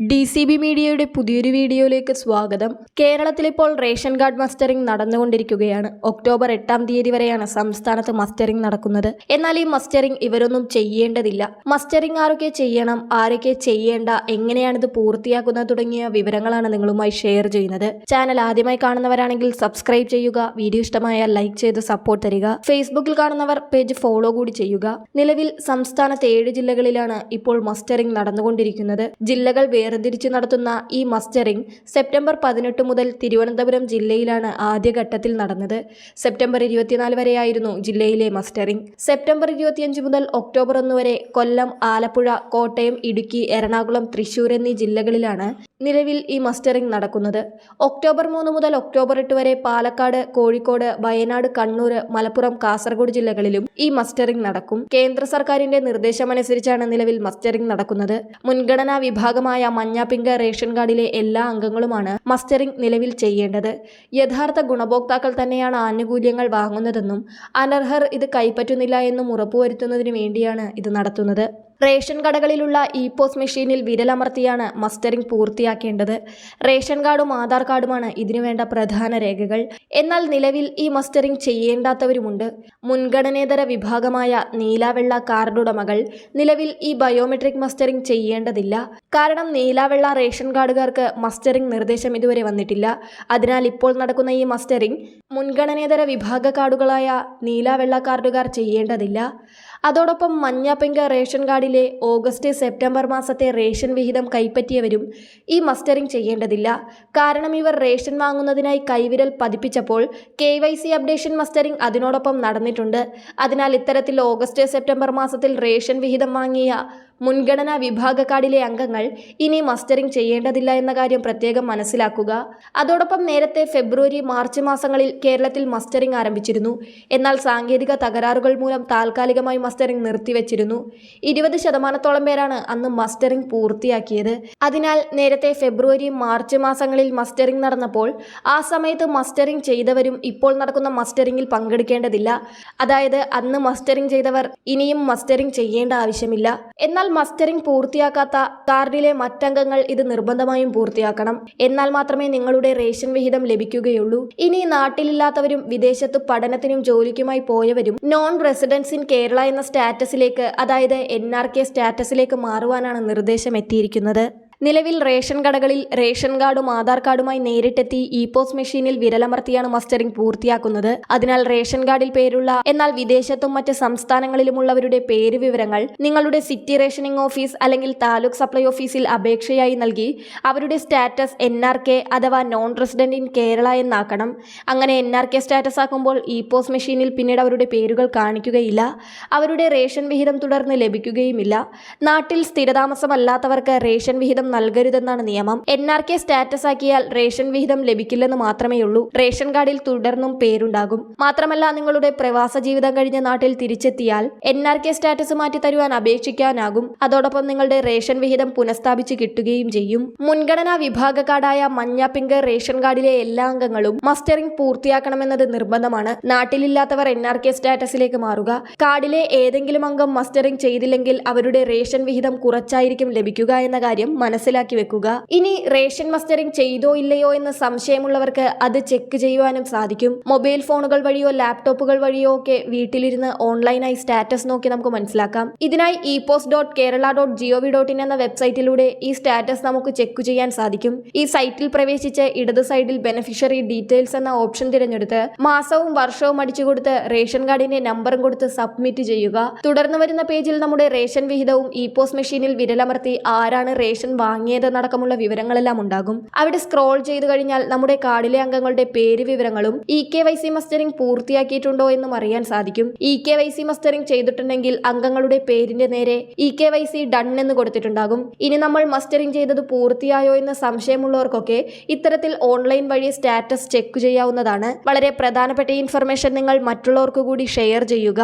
D C B മീഡിയയുടെ പുതിയൊരു വീഡിയോയിലേക്ക് സ്വാഗതം. കേരളത്തിൽ ഇപ്പോൾ റേഷൻ കാർഡ് മസ്റ്ററിംഗ് നടന്നുകൊണ്ടിരിക്കുകയാണ്. ഒക്ടോബർ എട്ടാം തീയതി വരെയാണ് സംസ്ഥാനത്ത് മസ്റ്ററിംഗ് നടക്കുന്നത്. എന്നാൽ ഈ മസ്റ്ററിംഗ് ഇവരൊന്നും ചെയ്യേണ്ടതില്ല. മസ്റ്ററിംഗ് ആരൊക്കെ ചെയ്യണം ആരൊക്കെ ചെയ്യേണ്ട എങ്ങനെയാണിത് പൂർത്തിയാക്കുന്നത് തുടങ്ങിയ വിവരങ്ങളാണ് നിങ്ങളുമായി ഷെയർ ചെയ്യുന്നത്. ചാനൽ ആദ്യമായി കാണുന്നവരാണെങ്കിൽ സബ്സ്ക്രൈബ് ചെയ്യുക വീഡിയോ ഇഷ്ടമായ ലൈക്ക് ചെയ്ത് സപ്പോർട്ട് തരിക. ഫേസ്ബുക്കിൽ കാണുന്നവർ പേജ് ഫോളോ കൂടി ചെയ്യുക. നിലവിൽ സംസ്ഥാനത്ത് ഏഴ് ജില്ലകളിലാണ് ഇപ്പോൾ മസ്റ്ററിംഗ് നടന്നുകൊണ്ടിരിക്കുന്നത്. ജില്ലകൾ വേർതിരിച്ച് നടത്തുന്ന ഈ മസ്റ്ററിംഗ് സെപ്റ്റംബർ പതിനെട്ട് മുതൽ തിരുവനന്തപുരം ജില്ലയിലാണ് ആദ്യഘട്ടത്തിൽ നടന്നത്. സെപ്റ്റംബർ ഇരുപത്തിനാല് വരെയായിരുന്നു ജില്ലയിലെ മസ്റ്ററിംഗ്. സെപ്റ്റംബർ ഇരുപത്തിയഞ്ച് മുതൽ ഒക്ടോബർ ഒന്ന് വരെ കൊല്ലം ആലപ്പുഴ കോട്ടയം ഇടുക്കി എറണാകുളം തൃശൂർ എന്നീ ജില്ലകളിലാണ് നിലവിൽ ഈ മസ്റ്ററിംഗ് നടക്കുന്നത്. ഒക്ടോബർ മൂന്ന് മുതൽ ഒക്ടോബർ എട്ട് വരെ പാലക്കാട് കോഴിക്കോട് വയനാട് കണ്ണൂർ മലപ്പുറം കാസർഗോഡ് ജില്ലകളിലും ഈ മസ്റ്ററിംഗ് നടക്കും. കേന്ദ്ര സർക്കാരിന്റെ നിർദ്ദേശമനുസരിച്ചാണ് നിലവിൽ മസ്റ്ററിംഗ് നടക്കുന്നത്. മുൻഗണനാ വിഭാഗമായ മഞ്ഞ പിങ്ക് റേഷൻ കാർഡിലെ എല്ലാ അംഗങ്ങളുമാണ് മസ്റ്ററിംഗ് നിലവിൽ ചെയ്യേണ്ടത്. യഥാർത്ഥ ഗുണഭോക്താക്കൾ തന്നെയാണ് ആനുകൂല്യങ്ങൾ വാങ്ങുന്നതെന്നും അനർഹർ ഇത് കൈപ്പറ്റുന്നില്ല എന്നും ഉറപ്പുവരുത്തുന്നതിന് വേണ്ടിയാണ് ഇത് നടത്തുന്നത്. റേഷൻ കടകളിലുള്ള ഇ പോസ് മെഷീനിൽ വിരലമർത്തിയാണ് മസ്റ്ററിംഗ് പൂർത്തിയാക്കേണ്ടത്. റേഷൻ കാർഡും ആധാർ കാർഡുമാണ് ഇതിനു വേണ്ട പ്രധാന രേഖകൾ. എന്നാൽ നിലവിൽ ഈ മസ്റ്ററിംഗ് ചെയ്യേണ്ടാത്തവരുമുണ്ട്. മുൻഗണനേതര വിഭാഗമായ നീലാവെള്ള കാർഡുടമകൾ നിലവിൽ ഈ ബയോമെട്രിക് മസ്റ്ററിംഗ് ചെയ്യേണ്ടതില്ല. കാരണം നീലാവെള്ള റേഷൻ കാർഡുകാർക്ക് മസ്റ്ററിംഗ് നിർദ്ദേശം ഇതുവരെ വന്നിട്ടില്ല. അതിനാൽ ഇപ്പോൾ നടക്കുന്ന ഈ മസ്റ്ററിംഗ് മുൻഗണനേതര വിഭാഗ കാർഡുകളായ നീലാവെള്ള കാർഡുകാർ ചെയ്യേണ്ടതില്ല. അതോടൊപ്പം മഞ്ഞ റേഷൻ കാർഡിലെ ഓഗസ്റ്റ് സെപ്റ്റംബർ മാസത്തെ റേഷൻ വിഹിതം കൈപ്പറ്റിയവരും ഈ മസ്റ്ററിംഗ് ചെയ്യേണ്ടതില്ല. കാരണം ഇവർ റേഷൻ വാങ്ങുന്നതിനായി കൈവിരൽ പതിപ്പിച്ചപ്പോൾ K Y C updation mustering അതിനോടൊപ്പം നടന്നിട്ടുണ്ട്. അതിനാൽ ഇത്തരത്തിൽ ഓഗസ്റ്റ് സെപ്റ്റംബർ മാസത്തിൽ റേഷൻ വിഹിതം വാങ്ങിയ മുൻഗണനാ വിഭാഗ കാർഡിലെ അംഗങ്ങൾ ഇനി മസ്റ്ററിംഗ് ചെയ്യേണ്ടതില്ല എന്ന കാര്യം പ്രത്യേകം മനസ്സിലാക്കുക. അതോടൊപ്പം നേരത്തെ ഫെബ്രുവരി മാർച്ച് മാസങ്ങളിൽ കേരളത്തിൽ മസ്റ്ററിംഗ് ആരംഭിച്ചിരുന്നു. എന്നാൽ സാങ്കേതിക തകരാറുകൾ മൂലം താൽക്കാലികമായി മസ്റ്ററിംഗ് നിർത്തിവെച്ചിരുന്നു. ഇരുപത് ശതമാനത്തോളം പേരാണ് അന്ന് മസ്റ്ററിംഗ് പൂർത്തിയാക്കിയത്. അതിനാൽ നേരത്തെ ഫെബ്രുവരി മാർച്ച് മാസങ്ങളിൽ മസ്റ്ററിംഗ് നടന്നപ്പോൾ ആ സമയത്ത് മസ്റ്ററിംഗ് ചെയ്തവരും ഇപ്പോൾ നടക്കുന്ന മസ്റ്ററിംഗിൽ പങ്കെടുക്കേണ്ടതില്ല. അതായത് അന്ന് മസ്റ്ററിംഗ് ചെയ്തവർ ഇനിയും മസ്റ്ററിംഗ് ചെയ്യേണ്ട ആവശ്യമില്ല. എന്നാൽ മസ്റ്ററിംഗ് പൂർത്തിയാക്കാത്ത കാർഡിലെ മറ്റംഗങ്ങൾ ഇത് നിർബന്ധമായും പൂർത്തിയാക്കണം. എന്നാൽ മാത്രമേ നിങ്ങളുടെ റേഷൻ വിഹിതം ലഭിക്കുകയുള്ളൂ. ഇനി നാട്ടിലില്ലാത്തവരും വിദേശത്ത് പഠനത്തിനും ജോലിക്കുമായി പോയവരും നോൺ റെസിഡൻസ് ഇൻ കേരള എന്ന സ്റ്റാറ്റസിലേക്ക് അതായത് എൻ ആർ കെ സ്റ്റാറ്റസിലേക്ക് മാറുവാനാണ് നിർദ്ദേശം എത്തിയിരിക്കുന്നത്. നിലവിൽ റേഷൻ കടകളിൽ റേഷൻ കാർഡും ആധാർ കാർഡുമായി നേരിട്ടെത്തി ഇ പോസ് മെഷീനിൽ വിരലമർത്തിയാണ് മസ്റ്ററിംഗ് പൂർത്തിയാക്കുന്നത്. അതിനാൽ റേഷൻ കാർഡിൽ പേരുള്ള എന്നാൽ വിദേശത്തും മറ്റ് സംസ്ഥാനങ്ങളിലുമുള്ളവരുടെ പേര് വിവരങ്ങൾ നിങ്ങളുടെ സിറ്റി റേഷനിംഗ് ഓഫീസ് അല്ലെങ്കിൽ താലൂക്ക് സപ്ലൈ ഓഫീസിൽ അപേക്ഷയായി നൽകി അവരുടെ സ്റ്റാറ്റസ് എൻ ആർ കെ അഥവാ നോൺ റെസിഡന്റ് ഇൻ കേരള എന്നാക്കണം. അങ്ങനെ എൻ ആർ കെ സ്റ്റാറ്റസ് ആക്കുമ്പോൾ ഇ പോസ് മെഷീനിൽ പിന്നീട് അവരുടെ പേരുകൾ കാണിക്കുകയില്ല. അവരുടെ റേഷൻ വിഹിതം തുടർന്ന് ലഭിക്കുകയുമില്ല. നാട്ടിൽ സ്ഥിരതാമസമല്ലാത്തവർക്ക് റേഷൻ വിഹിതം നൽകരുതെന്നാണ് നിയമം. എൻ ആർ കെ സ്റ്റാറ്റസ് ആക്കിയാൽ റേഷൻ വിഹിതം ലഭിക്കില്ലെന്ന് മാത്രമേയുള്ളൂ. റേഷൻ കാർഡിൽ തുടർന്നും പേരുണ്ടാകും. മാത്രമല്ല നിങ്ങളുടെ പ്രവാസ ജീവിതം കഴിഞ്ഞ നാട്ടിൽ തിരിച്ചെത്തിയാൽ എൻ ആർ കെ സ്റ്റാറ്റസ് മാറ്റി തരുവാൻ അപേക്ഷിക്കാനാകും. അതോടൊപ്പം നിങ്ങളുടെ റേഷൻ വിഹിതം പുനഃസ്ഥാപിച്ച് കിട്ടുകയും ചെയ്യും. മുൻഗണനാ വിഭാഗ കാർഡായ മഞ്ഞ പിങ്ക് റേഷൻ കാർഡിലെ എല്ലാ അംഗങ്ങളും മസ്റ്ററിംഗ് പൂർത്തിയാക്കണമെന്നത് നിർബന്ധമാണ്. നാട്ടിലില്ലാത്തവർ എൻ ആർ കെ സ്റ്റാറ്റസിലേക്ക് മാറുക. കാർഡിലെ ഏതെങ്കിലും അംഗം മസ്റ്ററിംഗ് ചെയ്തില്ലെങ്കിൽ അവരുടെ റേഷൻ വിഹിതം കുറച്ചായിരിക്കും ലഭിക്കുക എന്ന കാര്യം മനസ്സിലാക്കി വെക്കുക. ഇനി റേഷൻ മസ്റ്ററിംഗ് ചെയ്തോ ഇല്ലയോ എന്ന് സംശയമുള്ളവർക്ക് അത് ചെക്ക് ചെയ്യുവാനും സാധിക്കും. മൊബൈൽ ഫോണുകൾ വഴിയോ ലാപ്ടോപ്പുകൾ വഴിയോ ഒക്കെ വീട്ടിലിരുന്ന് ഓൺലൈനായി സ്റ്റാറ്റസ് നോക്കി നമുക്ക് മനസ്സിലാക്കാം. ഇതിനായി E post dot Kerala dot GOV dot in എന്ന വെബ്സൈറ്റിലൂടെ ഈ സ്റ്റാറ്റസ് നമുക്ക് ചെക്ക് ചെയ്യാൻ സാധിക്കും. ഈ സൈറ്റിൽ പ്രവേശിച്ച് ഇടത് സൈഡിൽ ബെനിഫിഷ്യറി ഡീറ്റെയിൽസ് എന്ന ഓപ്ഷൻ തിരഞ്ഞെടുത്ത് മാസവും വർഷവും അടിച്ചു കൊടുത്ത് റേഷൻ കാർഡിന്റെ നമ്പറും കൊടുത്ത് സബ്മിറ്റ് ചെയ്യുക. തുടർന്ന് വരുന്ന പേജിൽ നമ്മുടെ റേഷൻ വിഹിതവും ഇ പോസ്റ്റ് മെഷീനിൽ വിരലമർത്തി ആരാണ് റേഷൻ വാങ്ങിയതെന്നടക്കമുള്ള വിവരങ്ങളെല്ലാം ഉണ്ടാകും. അവിടെ സ്ക്രോൾ ചെയ്തു കഴിഞ്ഞാൽ നമ്മുടെ കാർഡിലെ അംഗങ്ങളുടെ പേര് വിവരങ്ങളും E K Y C mustering പൂർത്തിയാക്കിയിട്ടുണ്ടോ എന്നും അറിയാൻ സാധിക്കും. E K Y C mustering ചെയ്തിട്ടുണ്ടെങ്കിൽ അംഗങ്ങളുടെ പേരിന്റെ നേരെ E K Y C done എന്ന് കൊടുത്തിട്ടുണ്ടാകും. ഇനി നമ്മൾ മസ്റ്ററിംഗ് ചെയ്തത് പൂർത്തിയായോ എന്ന് സംശയമുള്ളവർക്കൊക്കെ ഇത്തരത്തിൽ ഓൺലൈൻ വഴി സ്റ്റാറ്റസ് ചെക്ക് ചെയ്യാവുന്നതാണ്. വളരെ പ്രധാനപ്പെട്ട ഇൻഫർമേഷൻ നിങ്ങൾ മറ്റുള്ളവർക്ക് കൂടി ഷെയർ ചെയ്യുക.